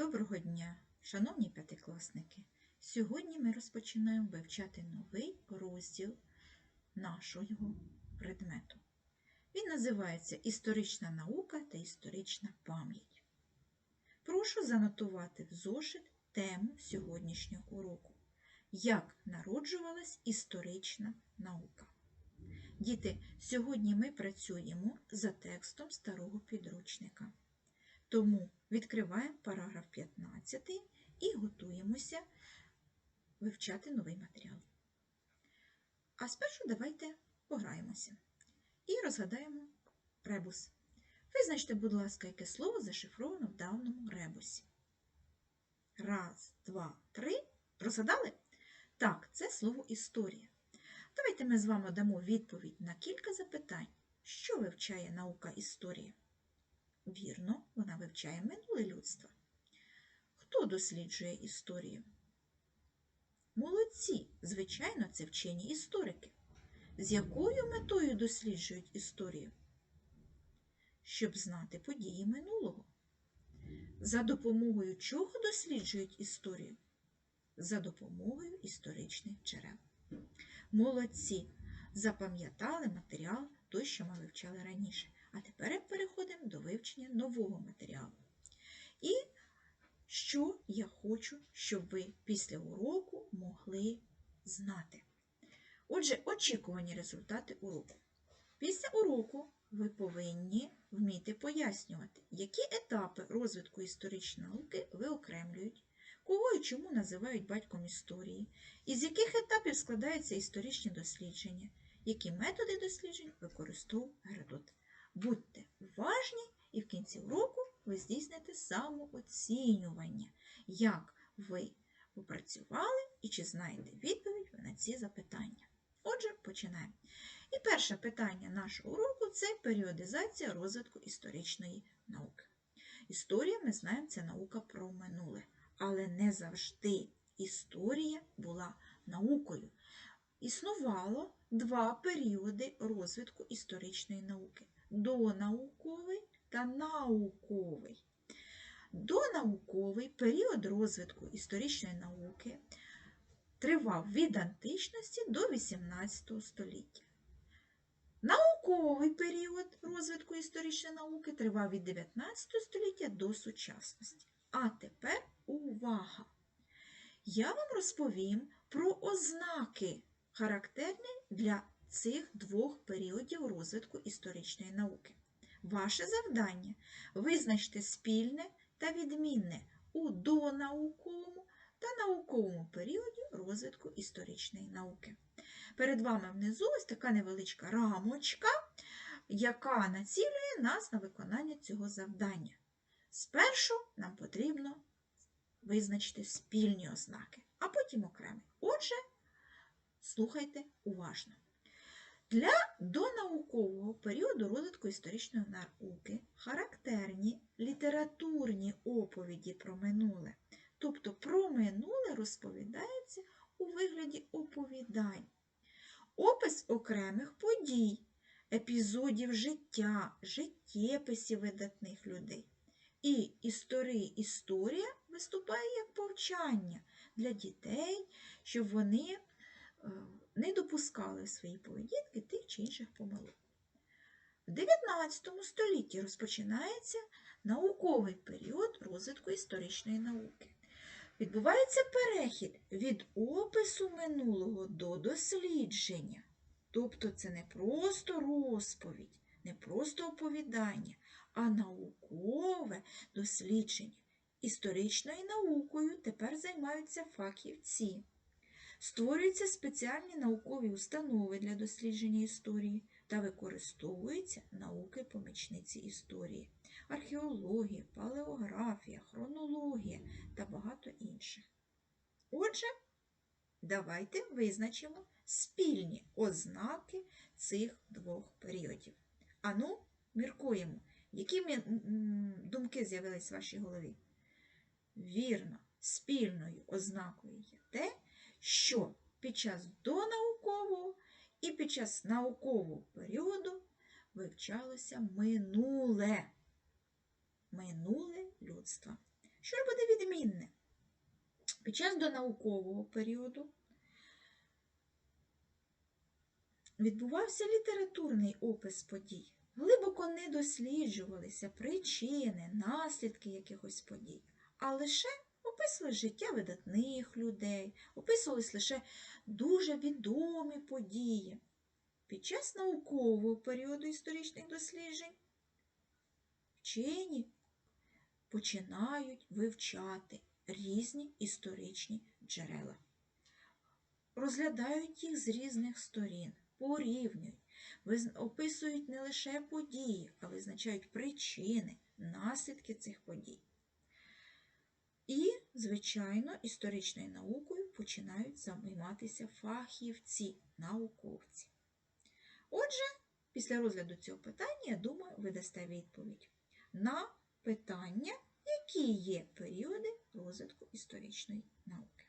Доброго дня, шановні п'ятикласники! Сьогодні ми розпочинаємо вивчати новий розділ нашого предмету. Він називається Історична наука та історична пам'ять. Прошу занотувати в зошит тему сьогоднішнього уроку. Як народжувалась історична наука. Діти, сьогодні ми працюємо за текстом старого підручника. Тому відкриваємо параграф 15 і готуємося вивчати новий матеріал. А спершу давайте пограємося і розгадаємо ребус. Визначте, будь ласка, яке слово зашифровано в давному ребусі. Раз, два, три. Розгадали? Так, це слово історія. Давайте ми з вами дамо відповідь на кілька запитань. Що вивчає наука історія? Вірно, вона вивчає минуле людство. Хто досліджує історію? Молодці, звичайно, це вчені історики. З якою метою досліджують історію? Щоб знати події минулого. За допомогою чого досліджують історію? За допомогою історичних джерел. Молодці! Запам'ятали матеріал той, що ми вивчали раніше. А тепер переходимо до вивчення нового матеріалу. І що я хочу, щоб ви після уроку могли знати. Отже, очікувані результати уроку. Після уроку ви повинні вміти пояснювати, які етапи розвитку історичної науки виокремлюють, кого і чому називають батьком історії, із яких етапів складаються історичні дослідження, які методи досліджень використовував Геродот. Будьте уважні і в кінці уроку ви здійсните самооцінювання, як ви попрацювали і чи знаєте відповідь на ці запитання. Отже, починаємо. І перше питання нашого уроку це періодизація розвитку історичної науки. Історія, ми знаємо, це наука про минуле, але не завжди історія була наукою. Існувало два періоди розвитку історичної науки донауковий та науковий. Донауковий період розвитку історичної науки тривав від античності до XVIII століття. Науковий період розвитку історичної науки тривав від 19 століття до сучасності. А тепер увага! Я вам розповім про ознаки, характерні для цих двох періодів розвитку історичної науки. Ваше завдання визначте спільне та відмінне у донауковому та науковому періоді розвитку історичної науки. Перед вами внизу ось така невеличка рамочка, яка націлює нас на виконання цього завдання. Спершу нам потрібно визначити спільні ознаки, а потім окремі. Отже, слухайте уважно. Для донаукового періоду розвитку історичної науки характерні літературні оповіді про минуле. Тобто про минуле розповідається у вигляді оповідань, опис окремих подій, епізодів життя, життєписів видатних людей. І історія історія виступає як повчання для дітей, щоб вони не допускали в своїй поведінки тих чи інших помилок. В 19 столітті розпочинається науковий період розвитку історичної науки. Відбувається перехід від опису минулого до дослідження. Тобто це не просто розповідь, не просто оповідання, а наукове дослідження. Історичною наукою тепер займаються фахівці. Створюються спеціальні наукові установи для дослідження історії та використовуються науки-помічниці історії, археологія, палеографія, хронологія та багато інших. Отже, давайте визначимо спільні ознаки цих двох періодів. Ану, міркуємо, які думки з'явились в вашій голові? Вірно, спільною ознакою є те, що під час донаукового і під час наукового періоду вивчалося минуле, минуле людства. Що ж буде відмінне? Під час донаукового періоду відбувався літературний опис подій. Глибоко не досліджувалися причини, наслідки якихось подій, а лише описували життя видатних людей, описувались лише дуже відомі події. Під час наукового періоду історичних досліджень вчені починають вивчати різні історичні джерела. Розглядають їх з різних сторін, порівнюють, описують не лише події, а визначають причини, наслідки цих подій. Звичайно, історичною наукою починають займатися фахівці, науковці. Отже, після розгляду цього питання, я думаю, ви дасте відповідь на питання, які є періоди розвитку історичної науки.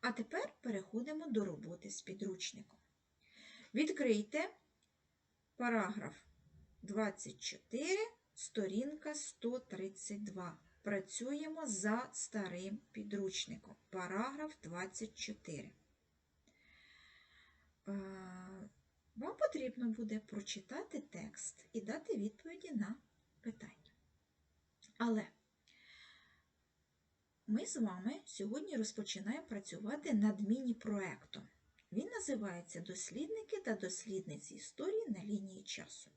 А тепер переходимо до роботи з підручником. Відкрийте параграф 24, сторінка 132. Працюємо за старим підручником. Параграф 24. Е, Вам потрібно буде прочитати текст і дати відповіді на питання. Але ми з вами сьогодні розпочинаємо працювати над міні-проектом. Він називається Дослідники та дослідниці історії на лінії часу.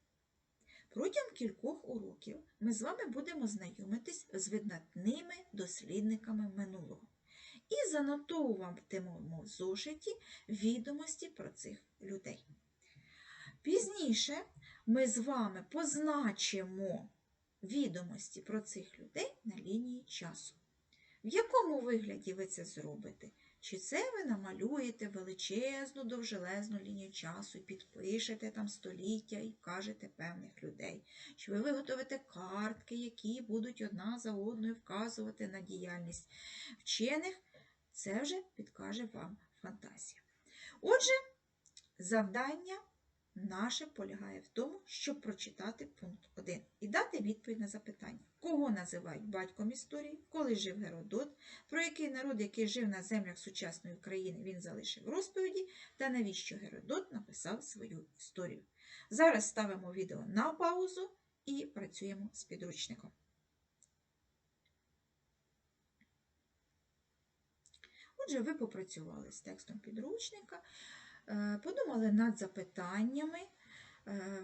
Протягом кількох уроків ми з вами будемо знайомитись з видатними дослідниками минулого і занотовуватимемо в зошиті відомості про цих людей. Пізніше ми з вами позначимо відомості про цих людей на лінії часу. В якому вигляді ви це зробите? Чи це ви намалюєте величезну довжелезну лінію часу і підпишете там століття і кажете певних людей? Чи ви виготовите картки, які будуть одна за одною вказувати на діяльність вчених? Це вже підкаже вам фантазія. Отже, завдання наше полягає в тому, щоб прочитати пункт 1 і дати відповідь на запитання, кого називають батьком історії, коли жив Геродот, про який народ, який жив на землях сучасної України, він залишив розповіді, та навіщо Геродот написав свою історію. Зараз ставимо відео на паузу і працюємо з підручником. Отже, ви попрацювали з текстом підручника, подумали над запитаннями, е,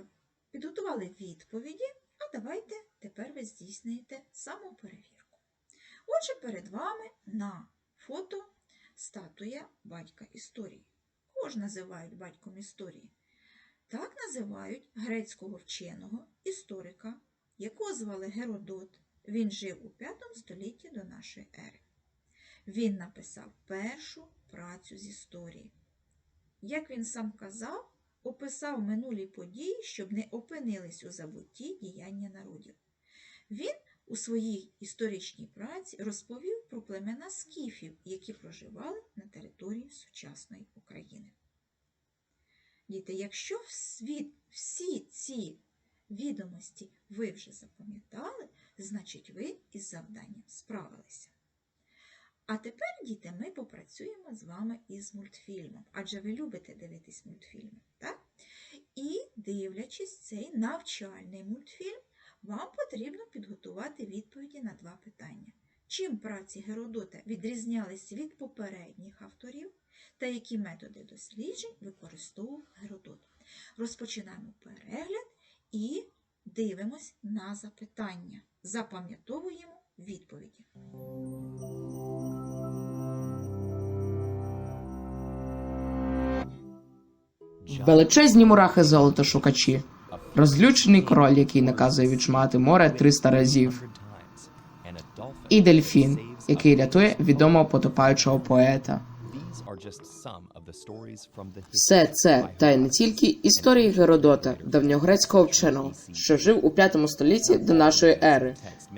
підготували відповіді, а давайте тепер ви здійснюєте самоперевірку. Отже, перед вами на фото статуя батька історії. Кого ж називають батьком історії? Так називають грецького вченого історика, якого звали Геродот. Він жив у 5 столітті до нашої ери. Він написав першу працю з історії. Як він сам казав, описав минулі події, щоб не опинились у забутті діяння народів. Він у своїй історичній праці розповів про племена скіфів, які проживали на території сучасної України. Діти, якщо світ всі ці відомості ви вже запам'ятали, значить ви із завданням справилися. А тепер, діти, ми попрацюємо з вами із мультфільмом, адже ви любите дивитись мультфільми, так? І дивлячись цей навчальний мультфільм, вам потрібно підготувати відповіді на два питання. Чим праці Геродота відрізнялись від попередніх авторів та які методи досліджень використовував Геродот? Розпочинаємо перегляд і дивимось на запитання. Запам'ятовуємо відповіді. Величезні мурахи золотошукачі. Розлючений король, який наказує відшмати море 300 разів. І дельфін, який рятує відомого потопаючого поета. Все це, та й не тільки історії Геродота, давньогрецького вченого, що жив у 5 столітті до нашої ери.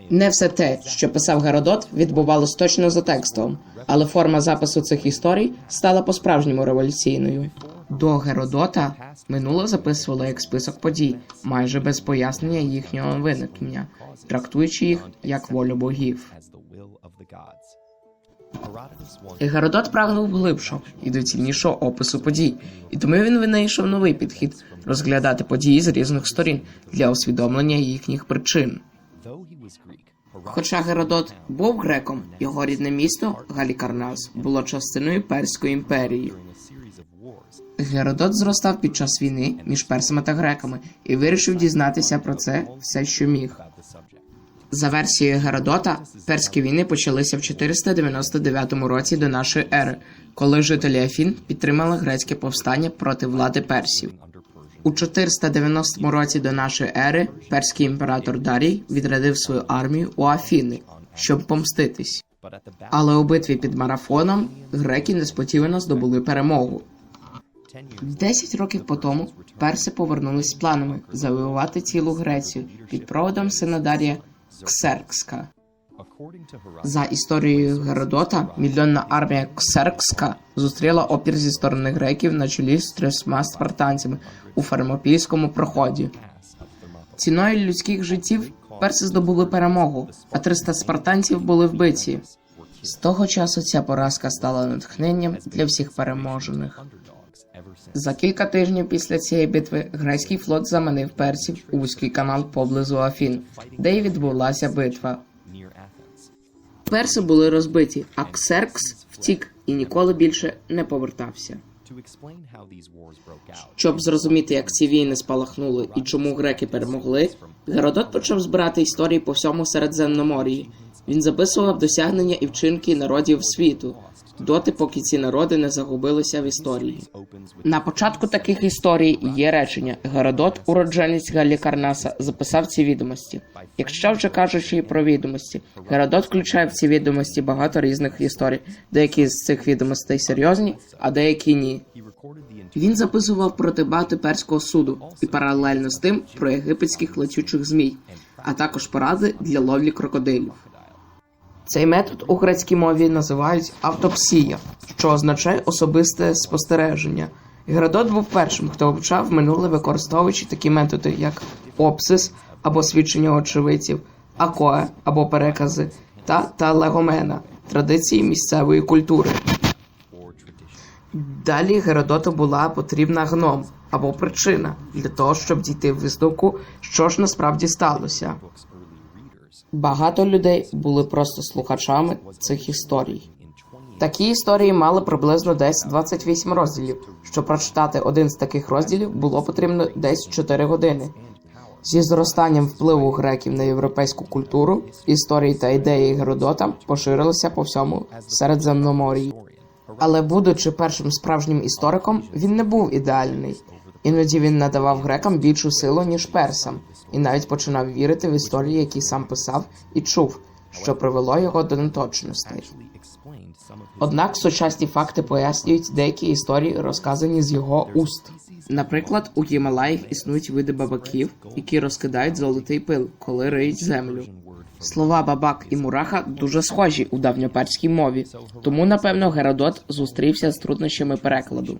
Не все те, що писав Геродот, відбувалось точно за текстом, але форма запису цих історій стала по-справжньому революційною. До Геродота минуле записувало як список подій, майже без пояснення їхнього виникнення, трактуючи їх як волю богів. Геродот прагнув глибшого і доцільнішого опису подій, і тому він винайшов новий підхід розглядати події з різних сторін для усвідомлення їхніх причин. Хоча Геродот був греком, його рідне місто Галікарнас було частиною Перської імперії. Геродот зростав під час війни між персами та греками і вирішив дізнатися про це все, що міг. За версією Геродота, перські війни почалися в 499 році до нашої ери, коли жителі Афін підтримали грецьке повстання проти влади персів. У 490 році до нашої ери перський імператор Дарій відрядив свою армію у Афіни, щоб помститись. Але у битві під марафоном греки несподівано здобули перемогу. Десять років по тому перси повернулись з планами завоювати цілу Грецію під проводом сина Дарія Ксеркска. За історією Геродота, мільйонна армія Ксеркска зустріла опір зі сторони греків на чолі з трьома спартанцями у Фермопільському проході. Ціною людських життів перси здобули перемогу, а 300 спартанців були вбиті. З того часу ця поразка стала натхненням для всіх переможених. За кілька тижнів після цієї битви грецький флот заманив персів у вузький канал поблизу Афін, де й відбулася битва. Перси були розбиті, а Ксеркс втік і ніколи більше не повертався. Щоб зрозуміти, як ці війни спалахнули і чому греки перемогли, Геродот почав збирати історії по всьому Середземномор'ї. Він записував досягнення і вчинки народів світу, доти, поки ці народи не загубилися в історії. На початку таких історій є речення Геродот, уродженець Галікарнаса, записав ці відомості. Якщо вже кажучи про відомості, Геродот включає в ці відомості багато різних історій. Деякі з цих відомостей серйозні, а деякі ні. Він записував про дебати перського суду і паралельно з тим про єгипетських летючих змій, а також поради для ловлі крокодилів. Цей метод у грецькій мові називають автопсія, що означає особисте спостереження. Геродот був першим, хто вивчав минуле, використовуючи такі методи, як опсис або свідчення очевидців, акоe або перекази та талегомена традиції місцевої культури. Далі Геродоту була потрібна гном або причина для того, щоб дійти в висновку, що ж насправді сталося. Багато людей були просто слухачами цих історій. in 20 Такі історії мали приблизно десь 28 розділів. Щоб прочитати один з таких розділів, було потрібно десь 4 години. Зі зростанням впливу греків на європейську культуру, історії та ідеї Геродота поширилися по всьому Середземномор'ї. Але будучи першим справжнім істориком, він не був ідеальний. Іноді він надавав грекам більшу силу, ніж персам, і навіть починав вірити в історії, які сам писав і чув, що привело його до неточностей. Однак сучасні факти пояснюють деякі історії, розказані з його уст. Наприклад, у Гімалаях існують види бабаків, які розкидають золотий пил, коли риють землю. Слова бабак і мураха дуже схожі у давньоперській мові, тому напевно Геродот зустрівся з труднощами перекладу.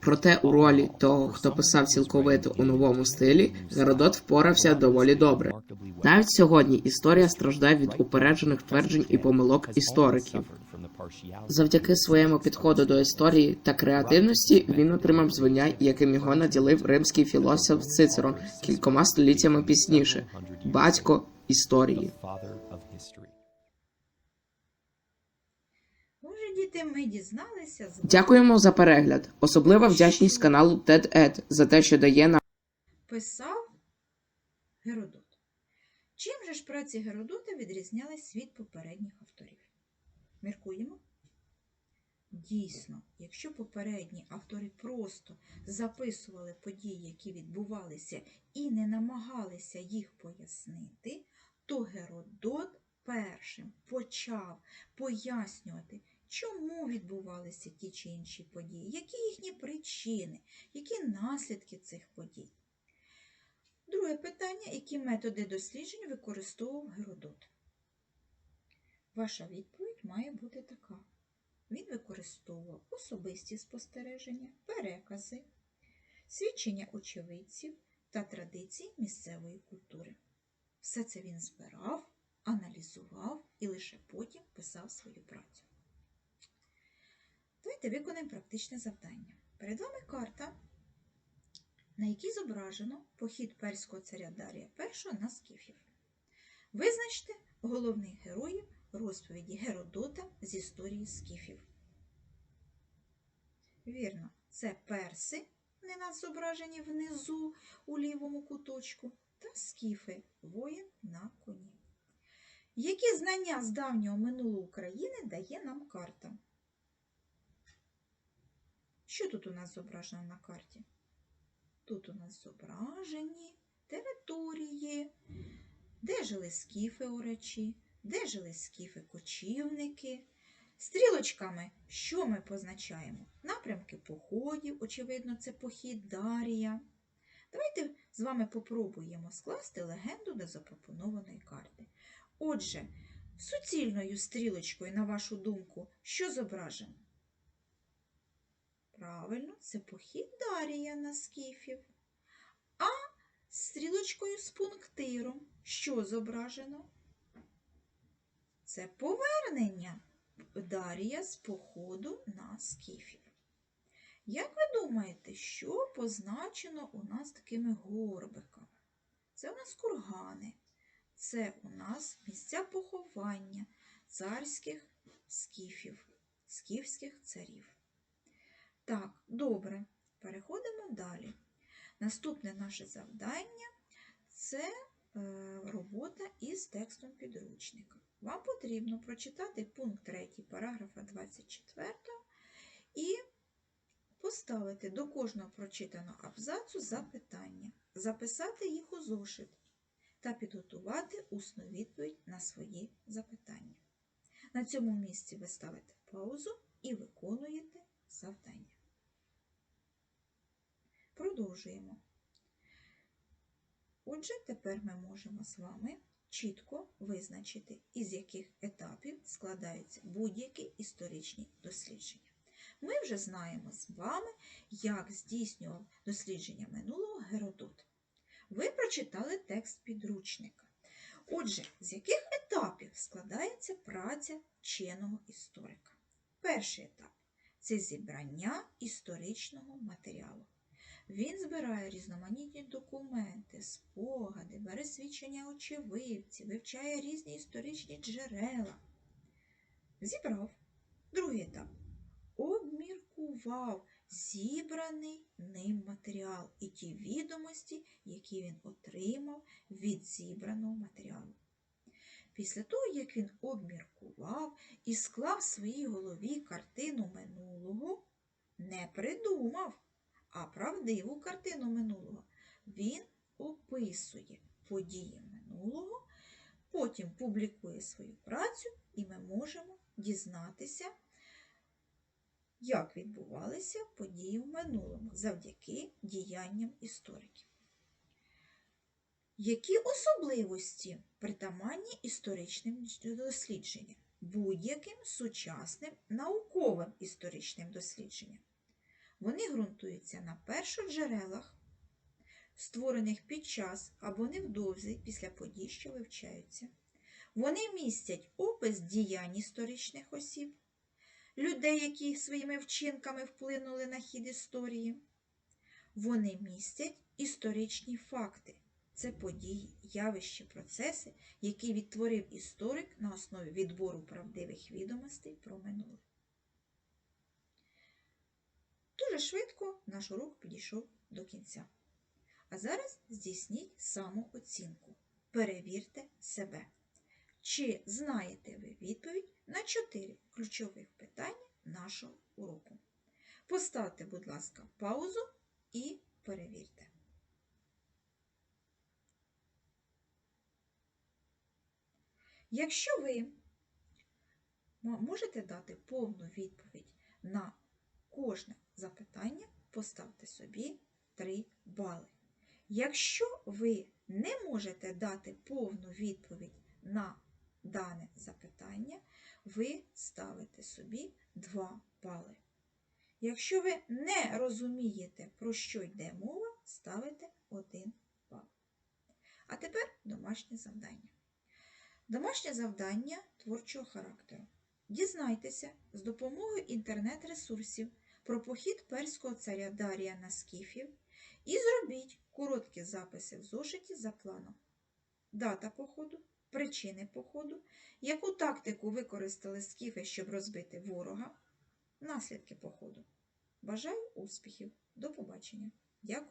Проте у ролі того, хто писав цілковито у новому стилі, Геродот впорався доволі добре. Навіть сьогодні історія страждає від упереджених тверджень і помилок істориків. Завдяки своєму підходу до історії та креативності він отримав звання, яким його наділив римський філософ Цицерон кількома століттями пізніше батько історії. діти, ми дізналися з Дякуємо за перегляд. Особлива вдячність каналу TED-Ed за те, що дає нам писав Геродот. Чим же ж праці Геродота відрізнялись від попередніх авторів? Міркуємо? Дійсно, якщо попередні автори просто записували події, які відбувалися, і не намагалися їх пояснити, то Геродот першим почав пояснювати, чому відбувалися ті чи інші події, які їхні причини, які наслідки цих подій. Друге питання, які методи досліджень використовував Геродот? Ваша відповідь має бути така. Він використовував особисті спостереження, перекази, свідчення очевидців та традиції місцевої культури. Все це він збирав, аналізував і лише потім писав свою працю. Давайте виконаємо практичне завдання. Перед вами карта, на якій зображено похід перського царя Дарія І на скіфів. Визначте головних героїв розповіді Геродота з історії скіфів. Вірно, це перси, вони нас зображені внизу у лівому куточку, та скіфи, воїн на коні. Які знання з давнього минулого України дає нам карта? Що тут у нас зображено на карті? Тут у нас зображені території, де жили скіфи оречі, де жили скіфи-кочівники. Стрілочками, що ми позначаємо? Напрямки походів, очевидно, це похід Дарія. Давайте з вами попробуємо скласти легенду до запропонованої карти. Отже, суцільною стрілочкою, на вашу думку, що зображено? Правильно, це похід Дарія на скіфів. А стрілочкою з пунктиром, що зображено? Це повернення Дарія з походу на скіфів. Як ви думаєте, що позначено у нас такими горбиками? Це у нас кургани, це у нас місця поховання царських скіфів, скіфських царів. Так, добре, переходимо далі. Наступне наше завдання це е, робота із текстом підручника. Вам потрібно прочитати пункт 3 параграфа 24 і поставити до кожного прочитаного абзацу запитання, записати їх у зошит та підготувати усну відповідь на свої запитання. На цьому місці ви ставите паузу і виконуєте завдання. Продовжуємо. Отже, тепер ми можемо з вами чітко визначити, із яких етапів складаються будь-які історичні дослідження. Ми вже знаємо з вами, як здійснював дослідження минулого Геродот. Ви прочитали текст підручника. Отже, з яких етапів складається праця вченого історика? Перший етап це зібрання історичного матеріалу. Він збирає різноманітні документи, спогади, бере свідчення очевидців, вивчає різні історичні джерела. Зібрав. Другий етап. Обміркував зібраний ним матеріал і ті відомості, які він отримав від зібраного матеріалу. Після того, як він обміркував і склав в своїй голові картину минулого, не придумав а правдиву картину минулого. Він описує події минулого, потім публікує свою працю, і ми можемо дізнатися, як відбувалися події в минулому завдяки діянням істориків. Які особливості притаманні історичним дослідженням, будь-яким сучасним науковим історичним дослідженням? Вони ґрунтуються на першоджерелах, створених під час або невдовзі після подій, що вивчаються. Вони містять опис діянь історичних осіб, людей, які своїми вчинками вплинули на хід історії. Вони містять історичні факти. Це події, явища, процеси, які відтворив історик на основі відбору правдивих відомостей про минуле. Дуже швидко наш урок підійшов до кінця. А зараз здійсніть самооцінку. Перевірте себе. Чи знаєте ви відповідь на чотири ключових питання нашого уроку? Поставте, будь ласка, паузу і перевірте. Якщо ви можете дати повну відповідь на кожне запитання, поставте собі 3 бали. Якщо ви не можете дати повну відповідь на дане запитання, ви ставите собі 2 бали. Якщо ви не розумієте, про що йде мова, ставите 1 бал. А тепер домашнє завдання. Домашнє завдання творчого характеру. Дізнайтеся з допомогою інтернет-ресурсів про похід перського царя Дарія на скіфів і зробіть короткі записи в зошиті за планом. Дата походу, причини походу, яку тактику використали скіфи, щоб розбити ворога, наслідки походу. Бажаю успіхів! До побачення! Дякую.